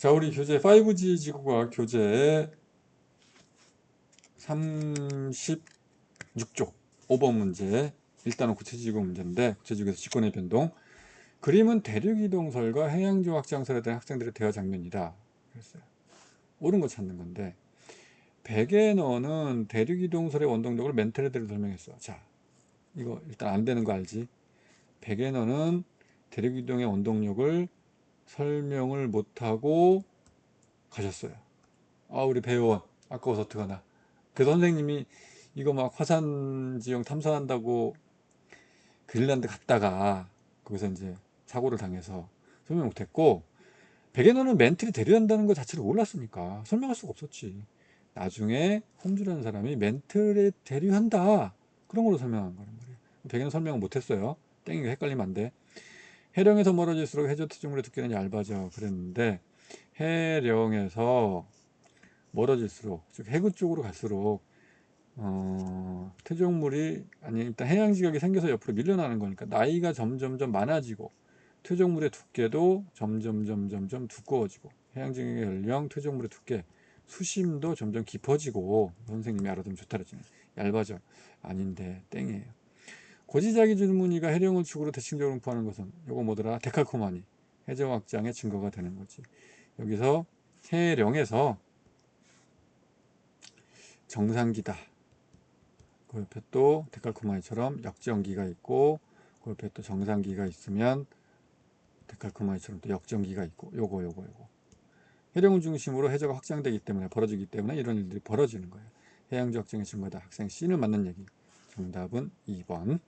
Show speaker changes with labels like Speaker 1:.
Speaker 1: 자, 우리 교재 5G 지구과학 교재 36쪽. 5번 문제. 일단은 구체지구 문제인데 구체지구에서 직권의 변동. 그림은 대륙이동설과 해양지구 확장설에 대한 학생들의 대화 장면이다. 그랬어요. 옳은 거 찾는 건데 베게너는 대륙이동설의 원동력을 멘트레드로 설명했어. 자 이거 일단 안 되는 거 알지? 베게너는 대륙이동의 원동력을 설명을 못하고 가셨어요. 아 우리 배우원 아까워서 어떡하나. 그 선생님이 이거 막 화산 지형 탐사한다고 그린란드 갔다가 거기서 이제 사고를 당해서 설명 못했고 베게너는 멘트를 대류한다는 것 자체를 몰랐으니까 설명할 수가 없었지. 나중에 홈즈라는 사람이 멘트를 대류한다. 그런 걸로 설명한 거란 말이에요. 베게너 설명을 못했어요. 땡이가 헷갈리면 안 돼 해령에서 멀어질수록 해저 트중물의 두께는 얇아져 그랬는데 해령에서 멀어질수록 즉 해구 쪽으로 갈수록 어, 퇴적물이 아니 일단 해양 지각이 생겨서 옆으로 밀려나는 거니까 나이가 점점점 많아지고 퇴적물의 두께도 점점 점점점 두꺼워지고 해양 지각의 연령 퇴적물의 두께 수심도 점점 깊어지고 선생님이 알아두면 좋다 그랬잖아요 얇아져 아닌데 땡이에요 고지자기 줄무늬가 해령을 축으로 대칭적으로 분포하는 것은 요거 뭐더라 데칼코마니 해저 확장의 증거가 되는 거지 여기서 해령에서 정상기다. 그 옆에 또 데칼코마니처럼 역전기가 있고 그 옆에 또 정상기가 있으면 데칼코마니처럼 또 역전기가 있고 요거 요거 요거 해령을 중심으로 해저가 확장되기 때문에 벌어지기 때문에 이런 일들이 벌어지는 거예요. 해양지 확장의 증거다. 학생 C는 맞는 얘기. 정답은 2번.